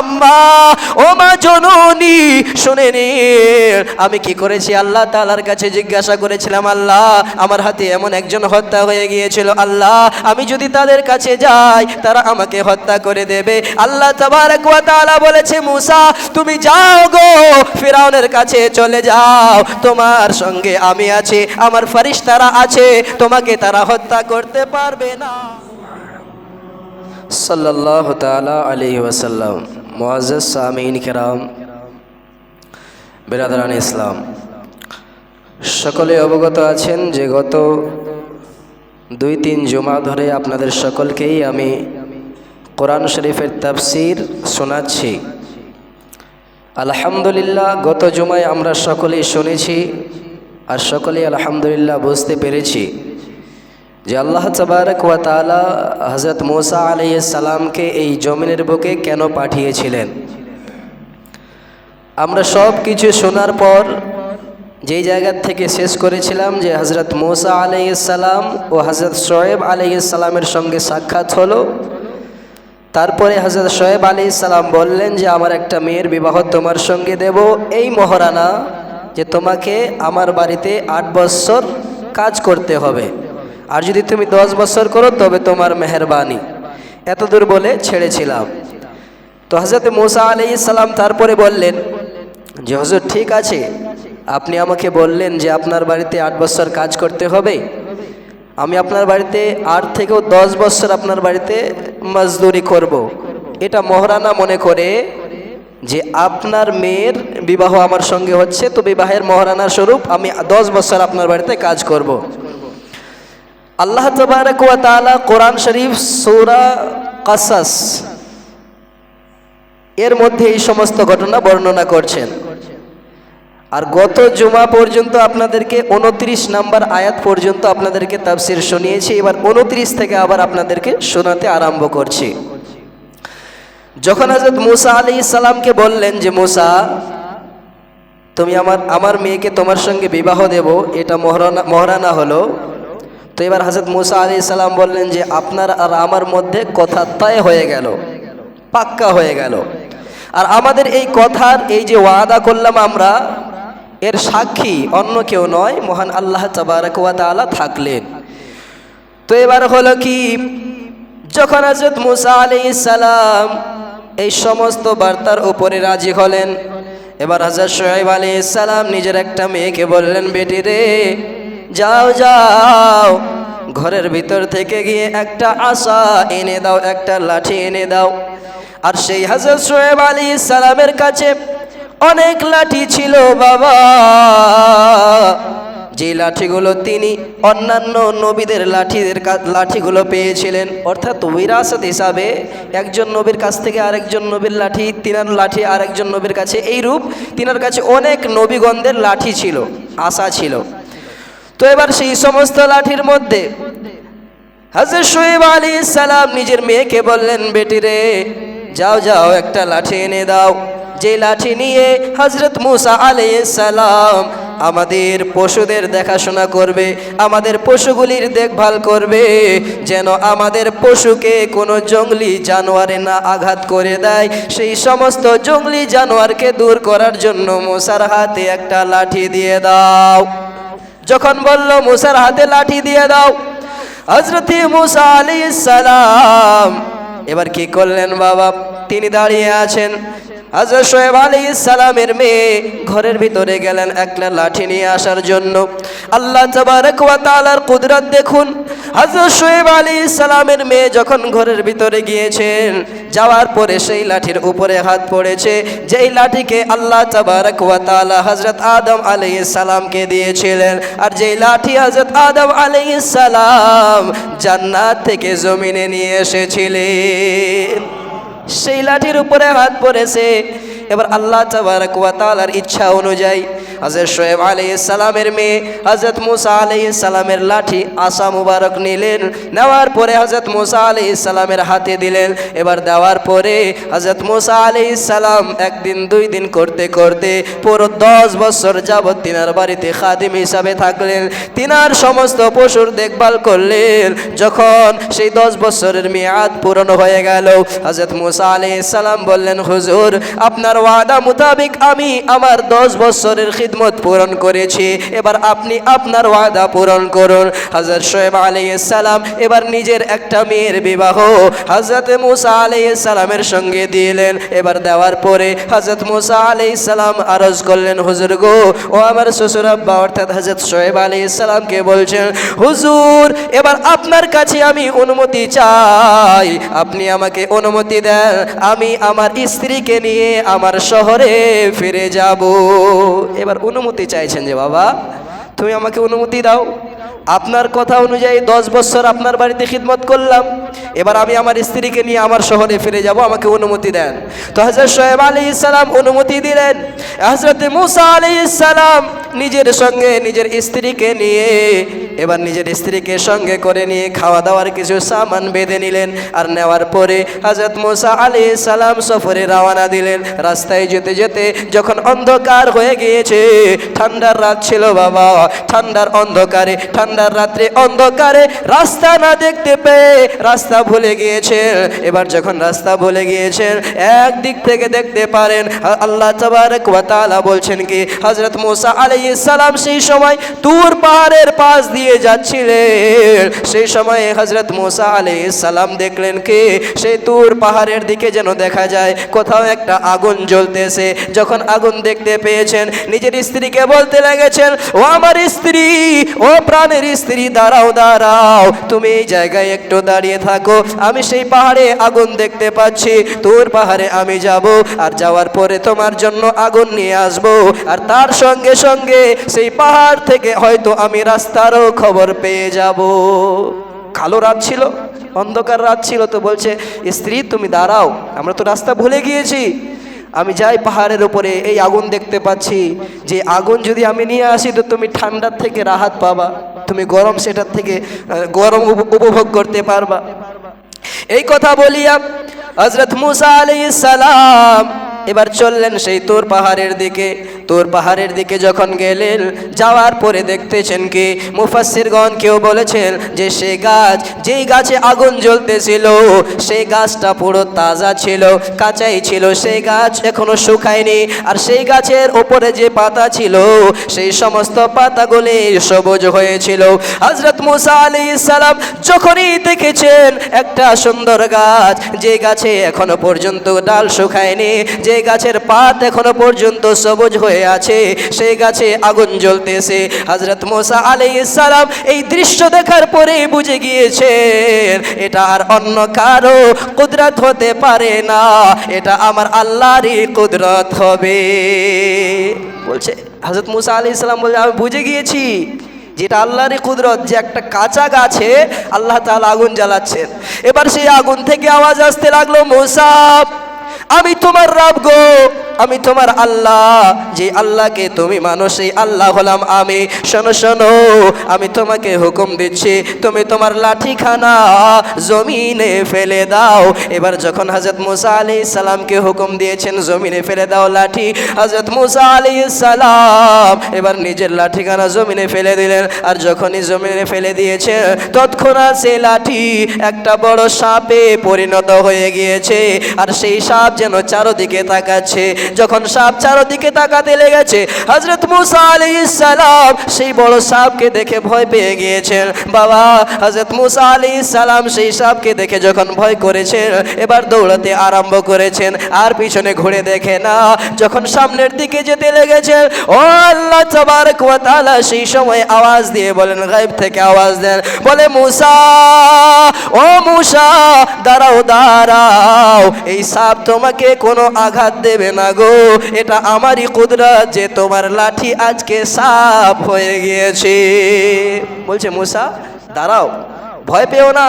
আম্মা, ও মা জননী, শুনে নিন। আমি কি করেছি? আল্লাহ তাআলার কাছে জিজ্ঞাসা করেছিলাম, আল্লাহ, আমার হাতে এমন একজন হত্যা হয়ে গিয়েছিল, আল্লাহ, আমি যদি তাদের কাছে যাই, তারা আমাকে হত্যা করে দেবে। আল্লাহ তাআলা বলেছে, মুসা, তুমি যাও গো, ফিরাউনের কাছে চলে যাও। তোমার সঙ্গে আমি আছি, আমার ফারিস্তারা আছে, তোমাকে তারা হত্যা করতে পারবে না। সাল্লাহ তালা আলী ওয়াসাল্লাম। মোয়াজ সামিন কেরাম, বেরাদারান ইসলাম। সকলে অবগত আছেন যে গত দুই তিন জমা ধরে আপনাদের সকলকেই আমি কোরআন শরীফের তাফসির শোনাচ্ছি। আলহামদুলিল্লাহ, গত জুমায় আমরা সকলেই শুনেছি আর সকলেই আলহামদুলিল্লাহ বুঝতে পেরেছি। যে আল্লাহ তবারক ওয়া তাআলা হজরত মোসা সালামকে এই জমিনের বুকে কেন পাঠিয়েছিলেন? আমরা সব কিছু শোনার পর যেই জায়গার থেকে শেষ করেছিলাম যে হজরত মোসা সালাম ও হজরত শোয়েব সালামের সঙ্গে সাক্ষাৎ হলো। তারপরে হজরত শোয়েব আলী সালাম বললেন যে, আমার একটা মেয়ের বিবাহ তোমার সঙ্গে দেব। এই মহারানা যে তোমাকে আমার বাড়িতে আট বৎসর কাজ করতে হবে। আর যদি তুমি দশ বছর করো, তবে তোমার মেহরবানি এতদূর বলে ছেড়েছিলাম তো হজরত মোসা আলী সালাম তারপরে বললেন যে হজরত ঠিক আছে আপনি আমাকে বললেন যে, আপনার বাড়িতে আট বছর কাজ করতে হবে আমি আপনার বাড়িতে আট থেকেও দশ বছর আপনার বাড়িতে মজদুরি করব। এটা মহারানা মনে করে যে, আপনার মেয়ের বিবাহ আমার সঙ্গে হচ্ছে, তো বিবাহের মহারানা স্বরূপ আমি দশ বছর আপনার বাড়িতে কাজ করব। আল্লাহ তবারক ওয়া কোরআন শরীফ সূরা কাসাস এর মধ্যে এই সমস্ত ঘটনা বর্ণনা করছেন। আর গত জুমা পর্যন্ত আপনাদেরকে উনত্রিশ নাম্বার আয়াত পর্যন্ত আপনাদেরকে তাফসির শুনিয়েছি, এবার উনত্রিশ থেকে আবার আপনাদেরকে শোনাতে আরম্ভ করছি। যখন হজরত মুসা আলী সালামকে বললেন যে, মুসা, তুমি আমার আমার মেয়েকে তোমার সঙ্গে বিবাহ দেব, এটা মহরানা মহারানা হলো। তো এবার হজরত মুসা আলী সালাম বললেন যে, আপনার আর আমার মধ্যে কথা তয় হয়ে গেল, পাক্কা হয়ে গেল। আর আমাদের এই কথার এই যে ওয়াদা করলাম আমরা, এর সাক্ষী অন্য কেউ নয়, মহান আল্লাহ তাবারক ওয়া তাআলা থাকলেন। তো এবার হলো কি, যখন হজরত মুসা আলাইহিস সালাম এই সমস্ত বার্তার উপরে রাজি হলেন, এবার হজরত সোহেব আলাইহিস সালাম নিজের একটা মেয়েকে বললেন, বেটি রে যাও যাও। ঘরের ভিতর থেকে গিয়ে একটা আশা এনে দাও, একটা লাঠি এনে দাও। আর সেই হজরত সোহেব আলী সালামের কাছে অনেক লাঠি ছিল, বাবা। যে লাঠিগুলো তিনি অন্যান্য নবীদের লাঠিদের লাঠিগুলো পেয়েছিলেন, অর্থাৎ বিরাসত হিসাবে একজন নবীর কাছ থেকে আরেকজন নবীর লাঠি, তিনার লাঠি আরেকজন নবীর কাছে এই রূপ তিনার কাছে অনেক নবীগণদের লাঠি ছিল, আশা ছিল। তো এবার সেই সমস্ত লাঠির মধ্যে হাজর শোয়েব আলী সালাম নিজের মেয়েকে বললেন, বেটি রে, যাও যাও, একটা লাঠি এনে দাও। যে লাঠি নিয়ে হজরত মুসা আলী সালাম আমাদের পশুদের দেখাশোনা করবে, আমাদের পশুগুলির দেখভাল করবে, যেন আমাদের পশুকে কোনো জঙ্গলি জানোয়ারে না আঘাত করে দেয়। সেই সমস্ত জঙ্গলি জানোয়ারকে দূর করার জন্য মুসার হাতে একটা লাঠি দিয়ে দাও। যখন বলল, মুসার হাতে লাঠি দিয়ে দাও। হজরত মুসা আলি সালাম এবার কি করলেন বাবা? তিনি দাঁড়িয়ে আছেন। হজরত শোয়েব আলী সালামের মেয়ে ঘরের ভিতরে গেলেন একটা লাঠি নিয়ে আসার জন্য। আল্লাহ ওয়া কুদরত দেখুন। হজরত শোয়েব আলী সালামের মেয়ে যখন ঘরের ভিতরে গিয়েছেন, যাওয়ার পরে সেই লাঠির উপরে হাত পড়েছে। যেই লাঠিকে আল্লাহ তাআলা হযরত আদম আলাইহিস সালামকে দিয়েছিলেন, আর যেই লাঠি হযরত আদম আলাইহিস সালাম জান্নাত থেকে জমিনে নিয়ে এসেছিলেন। সেই লাঠির উপরে হাত পড়েছে। এবার আল্লাহ তাআলার ইচ্ছা অনুযায়ী হজরত শোয়েব আলী সালামের মেয়ে হজরত মুসা আলী সালামের লাঠি আসা মুবারক নিলেন, নেওয়ার পরে হজরত মুসা আলী সালামের হাতে দিলেন। এবার দেওয়ার পরে হজরত মুসা আলী সালাম একদিন, দুই দিন করতে করতে পুরো দশ বছর যাবৎ তিনার বাড়িতে খাদিম হিসাবে থাকলেন। তিনার সমস্ত পশুর দেখভাল করলেন। যখন সেই দশ বছরের মেয়াদ পূরণ হয়ে গেল হজরত মুসা আলী সালাম বললেন, হুজুর, আপনার ওয়াদা মোতাবেক আমি আমার দশ বছরের খিদমত পূরণ করেছি। এবার আপনি আপনার ওয়াদা পূরণ করুন। হজরত শোয়েব আলী সালাম এবার নিজের একটা মেয়ের বিবাহ হজরত মুসা আলী সালামের সঙ্গে দিলেন। এবার দেওয়ার পরে হজরত মুসা আলী সালাম আরজ করলেন, হুজুর গো, ও আমার শ্বশুর আব্বা অর্থাৎ হজরত শোয়েব আলী সালামকে বলছেন, হুজুর, এবার আপনার কাছে আমি অনুমতি চাই। আপনি আমাকে অনুমতি দেন, আমি আমার স্ত্রীকে নিয়ে আমার শহরে ফিরে যাব। এবার অনুমতি চাইছেন যে, বাবা, তুমি আমাকে অনুমতি দাও। আপনার কথা অনুযায়ী দশ বছর আপনার বাড়িতে খিদমত করলাম। এবার আমি আমার স্ত্রীকে নিয়ে আমার শহরে ফিরে যাব, আমাকে অনুমতি দেন। তো হজরত সোহেব আলী ইসলাম অনুমতি দিলেন। হজরত মুসা আলী ইসলাম নিজের সঙ্গে নিজের স্ত্রীকে নিয়ে, এবার নিজের স্ত্রীকে সঙ্গে করে নিয়ে খাওয়া দাওয়ার কিছু সামান বেঁধে নিলেন। আর নেওয়ার পরে হাজরত মোসা আলী সালাম সফরে রওনা দিলেন। রাস্তায় যেতে যেতে যখন অন্ধকার হয়ে গিয়েছে, ঠান্ডার রাত ছিল বাবা, ঠান্ডার অন্ধকারে, ঠান্ডার রাত্রে অন্ধকারে রাস্তা না দেখতে পেয়ে রাস্তা ভুলে গিয়েছেন। এবার যখন রাস্তা ভুলে গিয়েছেন, একদিক থেকে দেখতে পারেন, আল্লাহ তাবারক ওয়া তাআলা বলছেন কি, হযরত মুসা আলাইহিস সালাম সেই সময় তুর পাহাড়ের পাশ দিয়ে যাচ্ছিলেন। সেই সময় হযরত মুসা আলাইহিস সালাম দেখলেন কি? সেই তুর পাহাড়ের দিকে যেন দেখা যায়, কোথাও একটা আগুন জ্বলতেছে। যখন আগুন দেখতে পেয়েছেন, নিজের স্ত্রীকে বলতে লেগেছেন, ও আমার স্ত্রী, ও প্রাণের স্ত্রী, দাঁড়াও দাঁড়াও, তুমি এই জায়গায় একটু দাঁড়িয়ে থাকো। আমি সেই পাহাড়ে আগুন দেখতে পাচ্ছি, তোর পাহাড়ে আমি যাব, আর যাওয়ার পরে তোমার জন্য আগুন নিয়ে আসব। আর তার সঙ্গে সঙ্গে সেই পাহাড় থেকে হয়তো আমি রাস্তারও খবর পেয়ে যাব। কালো রাত ছিল, অন্ধকার রাত ছিল তো বলছে, স্ত্রী, তুমি দাঁড়াও, আমরা তো রাস্তা ভুলে গিয়েছি। আমি যাই পাহাড়ের উপরে, এই আগুন দেখতে পাচ্ছি। যে আগুন যদি আমি নিয়ে আসি তো তুমি ঠান্ডার থেকে রাহাত পাবা, তুমি গরম সেটার থেকে গরম উপভোগ করতে পারবা। এই কথা বলিয়া হজরত মুসা আলী সালাম এবার চললেন সেই তোর পাহাড়ের দিকে। তোর পাহাড়ের দিকে যখন গেলেন, যাওয়ার পরে দেখতেছেন কি মুফাসিরগণ কেউ বলেছেন যে সে গাছ, যেই গাছে আগুন জ্বলতেছিল সেই গাছটা পুরো তাজা ছিল, কাঁচাই ছিল। সেই গাছ এখনও শুকায়নি। আর সেই গাছের ওপরে যে পাতা ছিল, সেই সমস্ত পাতাগুলি সবুজ হয়েছিল। হজরত মুসা আলী সালাম যখনই দেখেছেন একটা সুন্দর গাছ, যে গাছে এখনও পর্যন্ত ডাল শুকায়নি, যে গাছের পাত এখনও পর্যন্ত সবুজ হয়ে আছে। সেই গাছে আগুন জ্বলতেছে। হজরত মোসা আলী সালাম এই দৃশ্য দেখার পরে বুঝে গিয়েছেন, এটা আর অন্য কারও কুদরত হতে পারে না। এটা আমার আল্লাহরই কুদরত হবে। বলছে হজরত মুসা আলী ইসলাম বলছে আমি বুঝে গিয়েছি যেটা আল্লাহরই কুদরত, যে একটা কাঁচা গাছে আল্লাহ তাআলা আগুন জ্বালাচ্ছেন। এবার সেই আগুন থেকে আওয়াজ আসতে লাগল মুসাব আমি তোমার রাব গো, আমি তোমার আল্লাহ। যে আল্লাহকে তুমি মানো, সেই আল্লাহ হলাম আমি। শোনো শোনো, আমি তোমাকে হুকুম দিচ্ছি, তুমি তোমার লাঠিখানা জমিনে ফেলে দাও। এবার যখন হজরত মুসা আলী সালামকে হুকুম দিয়েছেন, জমিনে ফেলে দাও লাঠি হজরত মুসা আলী সালাম এবার নিজের লাঠিখানা জমিনে ফেলে দিলেন। আর যখনই জমিনে ফেলে দিয়েছে, তৎক্ষণাৎ সেই লাঠি একটা বড় সাপে পরিণত হয়ে গিয়েছে। আর সেই সাপ যেন চারদিকে তাকাচ্ছে। যখন সাপ চারদিকে তাকাতে লেগেছে হজরত মুসা আলী সালাম সেই বড় সাপকে দেখে ভয় পেয়ে গিয়েছেন। বাবা হজরত মুসা আলী সালাম সেই সাপকে দেখে যখন ভয় করেছেন, এবার দৌড়াতে আরম্ভ করেছেন। আর পিছনে ঘুরে দেখে না, যখন সামনের দিকে যেতে লেগেছেন, ও আল্লাহ তাবারক ওয়া তাআলা সেই সময় আওয়াজ দিয়ে বলেন, গায়েব থেকে আওয়াজ দেন। বলে, মুসা, ও মুসা, দাঁড়াও দাঁড়াও। এই সাপ তোমাকে কোনো আঘাত দেবে না গো। এটা আমারই কুদরা যে তোমার লাঠি আজকে সাফ হয়ে গিয়েছে। বলছে, মুসা, দাঁড়াও, ভয় পেও না।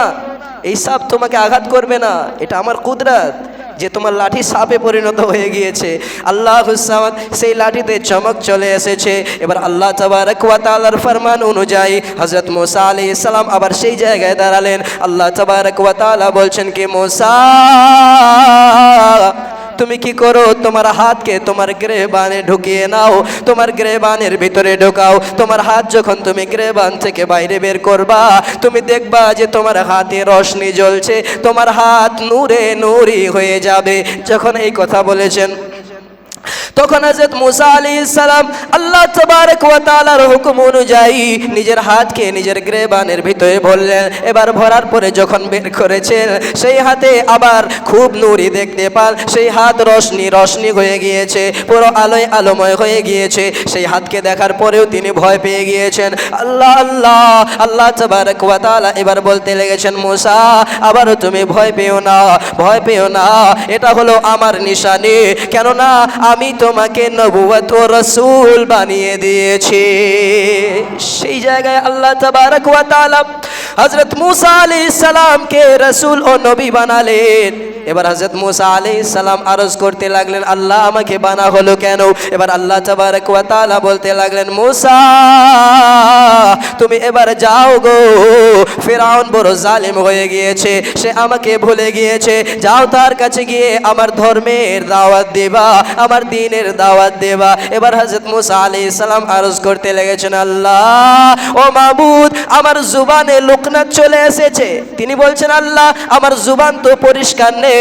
এই সাপ তোমাকে আঘাত করবে না। এটা আমার কুদরত। যে তোমার লাঠি সাপে পরিণত হয়ে গিয়েছে। আল্লাহ হুসামাদ সেই লাঠিতে চমক চলে এসেছে। এবার আল্লাহ তাবারক ওয়া ফরমান অনুযায়ী হজরত মোসা আলাইহিস সালাম আবার সেই জায়গায় দাঁড়ালেন। আল্লাহ তাবারক ওয়া বলছেন, কি মুসা? তুমি কি করো? তোমার হাতকে তোমার গ্রেবানে ঢুকিয়ে নাও। তোমার গ্রেবানের ভিতরে ঢোকাও। তোমার হাত যখন তুমি গ্রেবান থেকে বাইরে বের করবা, তুমি দেখবা যে তোমার হাতে রশনি জ্বলছে। তোমার হাত নূরে নূরি হয়ে যাবে। যখন এই কথা বলেছেন তখন হযরত মুসা আলাইহিস সালাম আল্লাহ তাবারক ওয়া তাআলার হুকুম অনুযায়ী নিজের হাতকে নিজের গ্রেবানের ভিতরে ভরলেন এবার ভরার পরে যখন বের করেছেন, সেই হাতে আবার খুব নূরি দেখতে পান। সেই হাত রশনি রশনি হয়ে গিয়েছে, পুরো আলোয় আলোময় হয়ে গিয়েছে। সেই হাতকে দেখার পরেও তিনি ভয় পেয়ে গিয়েছেন। আল্লাহ আল্লাহ আল্লাহ তাবারক ওয়া তাআলা এবার বলতে লেগেছেন, মুসা, আবারও তুমি ভয় পেও না, ভয় পেও না। এটা হলো আমার নিশানি। কেননা আমি তোমাকে নবুয়ত ও রসুল বানিয়ে দিয়েছে। সেই জায়গায় আল্লাহ তাবারক ওয়া তাআলা হযরত মুসা আলাইহিস সালামকে রসুল ও নবী বানালেন। এবার হযরত মুসা আলাইহিস সালাম আরজ করতে লাগলেন, আল্লাহ আমাকে বানা হলো কেন? এবার আল্লাহ তাবারক ওয়া তাআলা বলতে লাগলেন, মুসা, তুমি এবার যাও গো। ফেরাউন বড় জালিম হয়ে গিয়েছে, সে আমাকে ভুলে গিয়েছে। যাও তার কাছে গিয়ে আমার ধর্মের দাওয়াত দেবা, আমার দিনের দাওয়াত দেবা। এবার হযরত মুসা আলাইহিস সালাম আরজ করতে লেগেছেন, আল্লাহ, ও মাবুদ, আমার জুবানে লোকনাথ চলে এসেছে। তিনি বলছেন, আল্লাহ, আমার জুবান তো পরিষ্কার নেই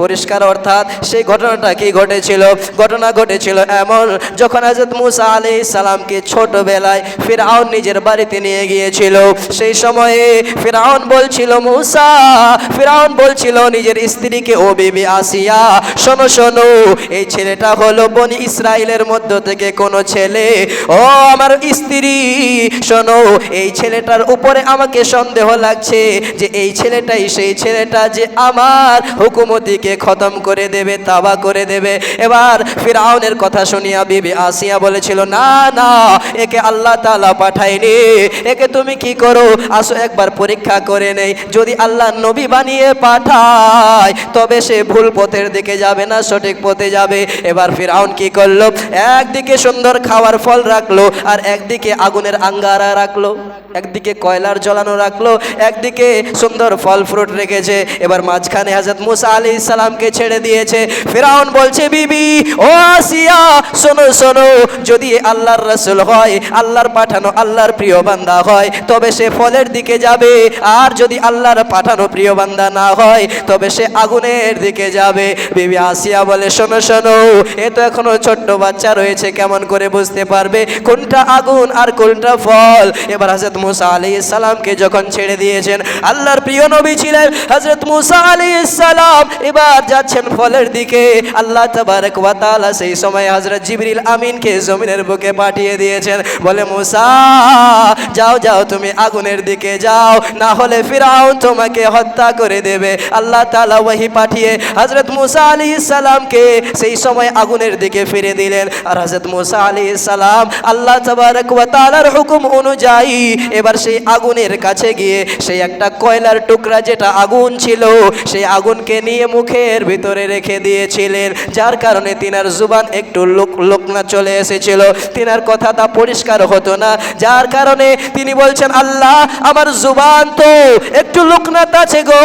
পরিষ্কার অর্থাৎ সেই ঘটনাটা কি ঘটেছিল? ঘটনা ঘটেছিল এমন যখন হযরত মুসা আলাইহিস সালামকে ছোটবেলায় ফিরআউন নিজের বাড়িতে নিয়ে গিয়েছিল। সেই সময়ে ফিরআউন বলছিল, মুসা, ফিরআউন বলছিল নিজের স্ত্রীকে ও বিবি আসিয়া, শোনো শোনো, এই ছেলেটা হলো বনি ইসরায়েলের মধ্য থেকে কোন ছেলে। ও আমার স্ত্রী, শোনো, এই ছেলেটার উপরে আমাকে সন্দেহ লাগছে যে এই ছেলেটাই সেই ছেলেটা যে আমার হুকুমতিকে খতম করে দেবে, তাবা করে দেবে। এবার ফিরাউনের কথা শুনিয়া বিবি আসিয়া বলেছিল, না না, একে আল্লাহ তাআলা পাঠায়নি। একে তুমি কি করো? আসো একবার পরীক্ষা করে নেই। যদি আল্লাহ নবী বানিয়ে পাঠায়, তবে সে ভুল পথের দিকে যাবে না, সঠিক পথে যাবে। এবার ফিরাউন কি করল? একদিকে সুন্দর খাওয়ার ফল রাখল, আর একদিকে আগুনের আঙ্গারা রাখল, একদিকে কয়লার জ্বলানো রাখল, একদিকে সুন্দর ফল ফ্রুট রেখেছে। এবার মাঝখানে হাজরত আলী সালামকে ছেড়ে দিয়েছে। ফিরাউন বলছে, বিবি, ও আসিয়া, শোনো শোনো, যদি আল্লাহর রসুল হয়, আল্লাহর পাঠানো আল্লাহর প্রিয় বান্দা হয়, তবে সে ফলের দিকে যাবে। আর যদি আল্লাহর পাঠানো প্রিয় বান্দা না হয়, তবে সে আগুনের দিকে যাবে। বিবি আসিয়া বলে, শোনো শোনো, এ তো এখনও ছোট্ট বাচ্চা রয়েছে, কেমন করে বুঝতে পারবে কোনটা আগুন আর কোনটা ফল? এবার হজরত মুসা আলী সালামকে যখন ছেড়ে দিয়েছেন, আল্লাহর প্রিয় নবী ছিলেন হজরত মুসা আলী সালাম এবার যাচ্ছেন ফলের দিকে। আল্লাহ তাবারক ওয়া তাআলা সেই সময় হজরত জিবরিল আমিনকে জমিনের বুকে পাঠিয়ে দিয়েছেন। বলে, মুসা, যাও যাও, তুমি আগুনের দিকে যাও। না হলে ফিরাউন তোমাকে হত্যা করে দেবে। আল্লাহ তাআলা ওয়াহি পাঠিয়ে হজরত মুসা আলী সালামকে সেই সময় আগুনের দিকে ফিরে দিলেন। আর হজরত মুসা আলী সালাম আল্লাহ তাবারক ওয়া তাআলার হুকুম অনুযায়ী এবার সেই আগুনের কাছে গিয়ে সেই একটা কয়লার টুকরা যেটা আগুন ছিল, সেই আগুনকে নিয়ে মুখের ভিতরে রেখে দিয়েছিলেন, যার কারণে তিনার জুবান একটু লোক লোকনা চলে এসেছিল। তিনার কথাটা পরিষ্কার হতো না, যার কারণে তিনি বলছেন, আল্লাহ, আমার জুবান তো একটু লোকনাথ আছে গো।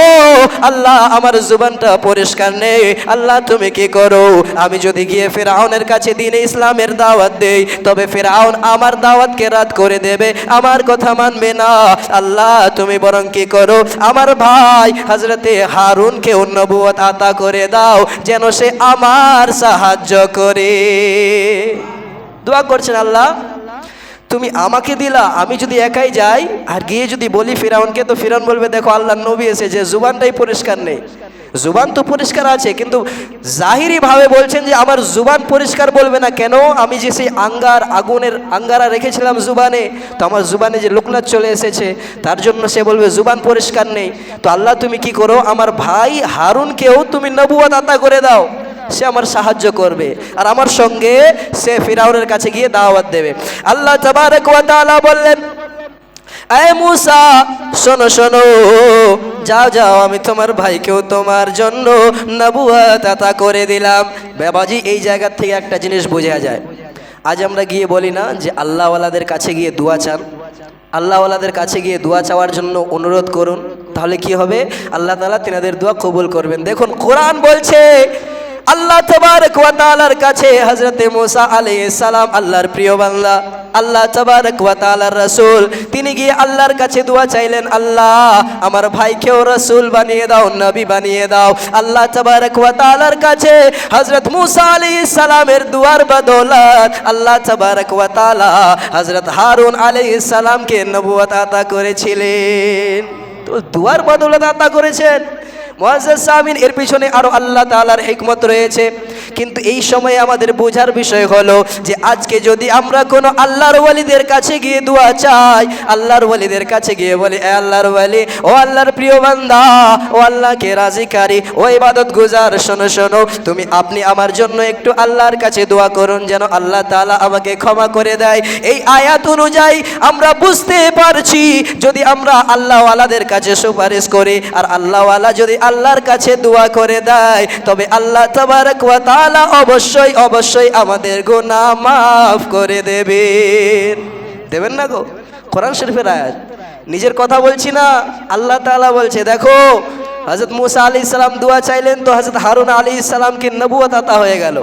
আল্লাহ, আমার জুবানটা পরিষ্কার নেই। আল্লাহ, তুমি কি করো? আমি যদি গিয়ে ফেরাউনের কাছে দিনে ইসলামের দাওয়াত দেই, তবে ফেরাউন আমার দাওয়াতকে রাত করে দেবে, আমার কথা মানবে না। আল্লাহ, তুমি বরং কি করো? আমার ভাই হজরতে হারুনকে নবুয়ত আতা করে দাও, যেন সে আমার সাহায্য করে। দোয়া করছেন আল্লাহ, তুমি আমাকে দিলা, আমি যদি একাই যাই, আর গিয়ে যদি বলি ফিরাউনকে, তো ফিরাউন বলবে, দেখো আল্লাহ নবী এসে যে জুবানটাই পরিষ্কার নেই। জুবান তো পরিষ্কার আছে, কিন্তু জাহিরি ভাবে বলছেন যে আমার জুবান পরিষ্কার বলবে না। কেন? আমি যে সেই আঙ্গার আগুনের আঙ্গারা রেখেছিলাম জুবানে, তো আমার জুবানে যে লোকনাথ চলে এসেছে, তার জন্য সে বলবে, জুবান পরিষ্কার নেই। তো আল্লাহ, তুমি কি করো? আমার ভাই হারুনকেও তুমি নবুয়াত আতা করে দাও। সে আমার সাহায্য করবে। আর আমার সঙ্গে সে ফিরাউনের কাছে গিয়ে দাওয়াত দেবে। আল্লাহ বললেন এ মুসা, শোনো শোনো। যাও যাও, আমি তোমার ভাইকেও তোমার জন্য নবুয়াত আতা করে দিলাম। বাবাজি, এই জায়গা থেকে একটা জিনিস বোঝা যায়। আজ আমরা গিয়ে বলি না যে আল্লাহওয়ালাদের কাছে গিয়ে দোয়া চান। আল্লাহওয়ালাদের কাছে গিয়ে দোয়া চাওয়ার জন্য অনুরোধ করুন। তাহলে কি হবে? আল্লাহ তাআলা তিনাদের দোয়া কবুল করবেন। দেখুন, কোরআন বলছে, আল্লাহ ওয়া কাছে হযরতে মুসা আলাইহিস সালাম আল্লাহর প্রিয় বান্দা। আল্লাহ রাসূল। তিনি গিয়ে আল্লাহর কাছে দোয়া চাইলেন, আল্লাহ, আমার ভাইকেও রাসূল বানিয়ে দাও, নবী বানিয়ে দাও। আল্লাহ তাআলার কাছে হজরত মুসা আলাইহিস সালামের দুয়ার বদৌলত আল্লাহ তাআলা হযরত হারুন আলাইহিস সালামকে নবুয়ত আতা করেছিলেন। তো দুয়ার বদৌলত আতা করেছেন। মুআজ্জাজ সামিন, এর পিছনে আরও আল্লাহ তাআলার হিকমত রয়েছে। কিন্তু এই সময়ে আমাদের বোঝার বিষয় হলো যে আজকে যদি আমরা কোনো আল্লাহর ওয়ালিদের কাছে গিয়ে দোয়া চাই, আল্লাহর ওয়ালিদের কাছে গিয়ে বলি, এ আল্লাহর ওয়ালি, ও আল্লাহর প্রিয় বান্দা, ও আল্লাহকে রাজিকারী, ও ইবাদত গুজার, শোনো শোনো, তুমি আপনি আমার জন্য একটু আল্লাহর কাছে দোয়া করুন যেন আল্লাহ তাআলা আমাকে ক্ষমা করে দেয়। এই আয়াত অনুযায়ী আমরা বুঝতে পারছি, যদি আমরা আল্লাহওয়ালাদের কাছে সুপারিশ করি, আর আল্লাহওয়ালা যদি আল্লাহর কাছে দোয়া করে দেয়, তবে আল্লাহ তাবারক ওয়া তাআলা অবশ্যই অবশ্যই আমাদের গোনা মাফ করে দেবেন। দেবেন না গো? কোরআন শরীফের আয়াত। নিজের কথা বলছি না, আল্লাহ তাআলা বলছে, দেখো, হযরত মুসা আলী ইসলাম দোয়া চাইলেন তো হযরত হারুন আলী ইসলামকে নবুয়ত আতা হয়ে গেল।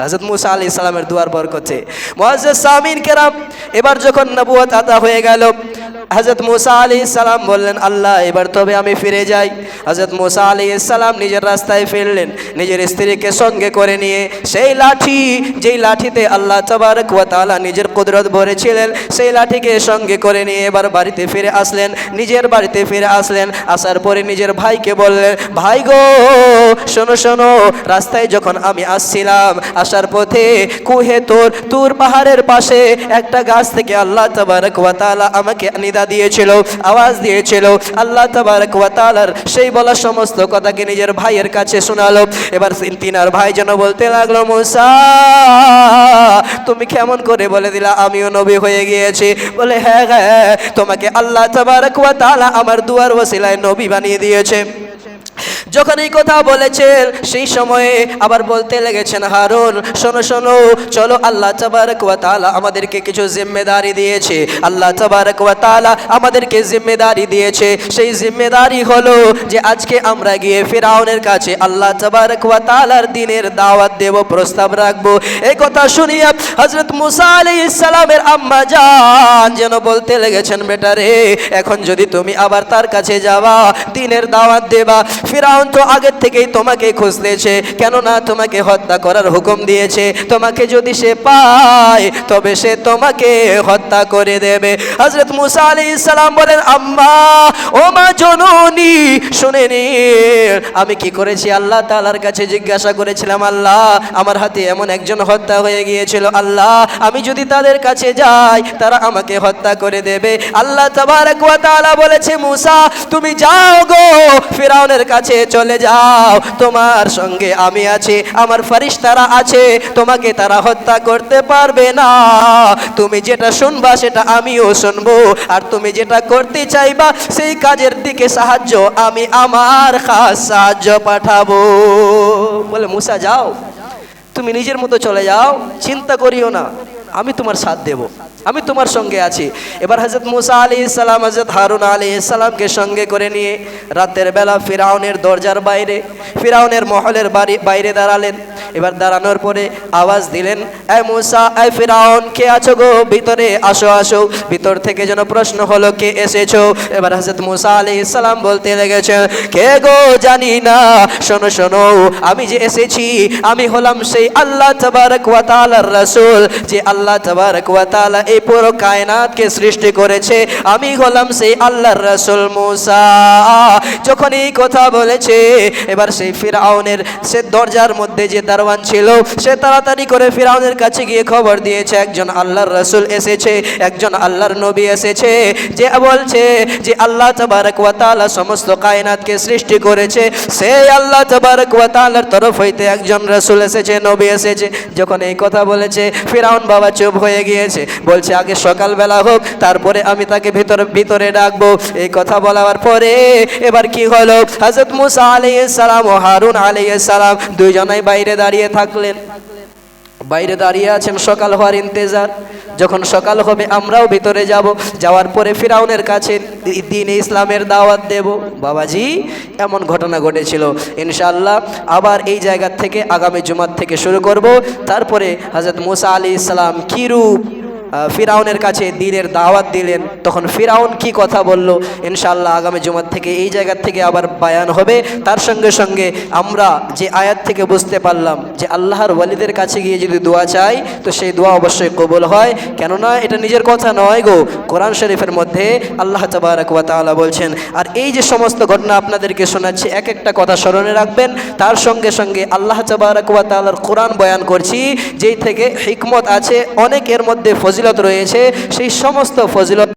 হজরত মুসা আলী ইসলামের দুয়ার বরকতে। মহাজ্জাজ সামিন কেরাম, এবার যখন নবুয়ত আতা হয়ে গেল হজরত মুসা আলী ইসলাম বললেন, আল্লাহ, এবার তবে আমি ফিরে যাই। হজরত মুসা আলী ইসলাম নিজের রাস্তায় ফিরলেন, নিজের স্ত্রীকে সঙ্গে করে নিয়ে সেই লাঠি, যেই লাঠিতে আল্লাহ তবারক ওয়া তাআলা নিজের কুদরত ভরেছিলেন, সেই লাঠিকে সঙ্গে করে নিয়ে এবার বাড়িতে ফিরে আসলেন, নিজের বাড়িতে ফিরে আসলেন, আসার পরে নিজের ভাইকে বললেন, ভাই গো, শোনো শোনো, রাস্তায় যখন আমি আসছিলাম, আসার পথে কুহে তোর, তুর পাহাড়ের পাশে একটা গাছ থেকে আল্লাহ তবারক ওয়া তাআলা আমাকে নিদা দিয়েছিল, আওয়াজ দিয়েছিল। আল্লাহ তাবারক ওয়া তাআলার সেই বলা সমস্ত কথাকে নিজের ভাইয়ের কাছে শোনালো। এবার তিনার ভাই যেন বলতে লাগল, মুসা, তুমি কেমন করে বলে দিলা, আমিও নবী হয়ে গিয়েছি। বলে হ্যাঁ হ্যাঁ তোমাকে আল্লাহ তাবারক ওয়া তাআলা আমার দুয়ার ওসিলায় নবী বানিয়ে দিয়েছে। যখন এই কথা বলেছেন, সেই সময়ে আবার বলতে লেগেছেন, হারুন, শোনো শোনো, চলো আল্লাহ তবারক ওয়া আমাদেরকে কিছু জিম্মেদারি দিয়েছে। আল্লাহ তবারক ওয়া আমাদেরকে জিম্মেদারি দিয়েছে। সেই জিম্মেদারি হলো যে আজকে আমরা গিয়ে ফিরাউনের কাছে আল্লাহ তবারক ওয়া তাআলার দিনের দাওয়াত দেব, প্রস্তাব রাখব। এই কথা শুনিয়া হযরত মুসা আলাইহিস সালামের আম্মা জান যেন বলতে লেগেছেন বেটারে এখন যদি তুমি আবার তার কাছে যাওয়া দিনের দাওয়াত দেবা, ফিরাউন তো আগের থেকেই তোমাকে খুঁজতেছে, কেননা তোমাকে হত্যা করার হুকুম দিয়েছে, তোমাকে যদি সে পায়, তবে সে তোমাকে হত্যা করে দেবে। হজরত মুসা আলী ইসলাম বলেন, আম্মা, ও মা জননী, শুনে নি আমি কি করেছি? আল্লাহ তালার কাছে জিজ্ঞাসা করেছিলাম, আল্লাহ, আমার হাতে এমন একজন হত্যা হয়ে গিয়েছিল আল্লাহ আমি যদি তাদের কাছে যাই, তারা আমাকে হত্যা করে দেবে। আল্লাহ ওয়া বলেছে, মুসা, তুমি যাও গো, ফেরাউনের কাছে চলে যাও। তোমার সঙ্গে আমি আছি, আমার ফারিস্তারা আছে, তোমাকে তারা হত্যা করতে পারবে না। তুমি যেটা শুনবা, সেটা আমিও শুনব। আর তুমি যেটা করতে চাইবা, সেই কাজের দিকে সাহায্য আমি আমার খাস সাহায্য পাঠাবো। বলে, মুসা, যাও। তুমি নিজের মতো চলে যাও চিন্তা করিও না আমি তোমার সাথ দেব। আমি তোমার সঙ্গে আছি। এবার হজরত মুসা আলী ইসলাম হজরত হারুন আলী ইসলামকে সঙ্গে করে নিয়ে রাতের বেলা ফিরাউনের দরজার বাইরে, ফিরাউনের মহলের বাড়ি, বাইরে দাঁড়ালেন। এবার দাঁড়ানোর পরে আওয়াজ দিলেন, এ মুসা, এ ফিরাউন, কে আছো গো? ভিতরে আসো আসো। ভিতর থেকে যেন প্রশ্ন হলো, কে এসেছ? এবার হজরত মুসা আলী ইসলাম বলতে লেগেছে কে গো? জানি না। শোনো শোনো, আমি যে এসেছি, আমি হলাম সেই আল্লাহ তবারক ওয়া তাআলার রাসূল। যে আল্লাহ তবারক ওয়া তাআলা এই পুরো কায়নাতকে সৃষ্টি করেছে। আমি হলাম সেই আল্লাহর রাসূল মুসা। যখন এই কথা বলেছে, এবার সেই ফিরাউনের সে দরজার মধ্যে যে দারওয়ান ছিল, সে তাড়াতাড়ি করে ফিরাউনের কাছে গিয়ে খবর দিয়েছে, একজন আল্লাহর রাসূল এসেছে, একজন আল্লাহর নবী এসেছে, যে বলছে যে আল্লাহ তবারক ওয়া তাআলা সমস্ত কায়নাতকে সৃষ্টি করেছে, সেই আল্লাহ তবারক ওয়া তাআলার তরফ হইতে একজন রাসূল এসেছে, নবী এসেছে। যখন এই কথা বলেছে, ফিরাউন বাবা চুপ হয়ে গিয়েছে, বলছে বলছে আগে সকালবেলা হোক তারপরে আমি তাকে ভিতরে ভিতরে ডাকবো। এই কথা বলার পরে এবার কি হলো? হজরত মুসা আলাইহিস সালাম ও হারুন আলাইহিস সালাম দুইজনাই বাইরে দাঁড়িয়ে থাকলেন। বাইরে দাঁড়িয়ে আছেন সকাল হওয়ার ইন্তেজার। যখন সকাল হবে আমরাও ভিতরে যাব। যাওয়ার পরে ফিরাউনের কাছে দিন ইসলামের দাওয়াত দেব। বাবাজি এমন ঘটনা ঘটেছিল। ইনশাআল্লাহ আবার এই জায়গার থেকে আগামী জুমার থেকে শুরু করব। তারপরে হজরত মুসা আলী ইসলাম কী রূপ আহ, ফিরাউনের কাছে দিনের দাওয়াত দিলেন। তখন ফিরাউন কি কথা বলল? ইনশাআল্লাহ আগামী জুমার থেকে এই জায়গার থেকে আবার বায়ান হবে। তার সঙ্গে সঙ্গে আমরা যে আয়াত থেকে বুঝতে পারলাম যে আল্লাহর ওয়ালিদের কাছে গিয়ে যদি দোয়া চাই, তো সেই দোয়া অবশ্যই কবুল হয়। কেননা এটা নিজের কথা নয় গো, কোরআন শরীফের মধ্যে আল্লাহ তাবারাক ওয়া বলছেন, আর এই যে সমস্ত ঘটনা আপনাদেরকে শোনাচ্ছি, এক একটা কথা স্মরণে রাখবেন। তার সঙ্গে সঙ্গে আল্লাহ তাবারাক ওয়া তাআলার কোরআন বয়ান করছি, যেই থেকে হিকমত আছে, অনেক এর মধ্যে ফজিলত রয়েছে সেই সমস্ত ফজিলত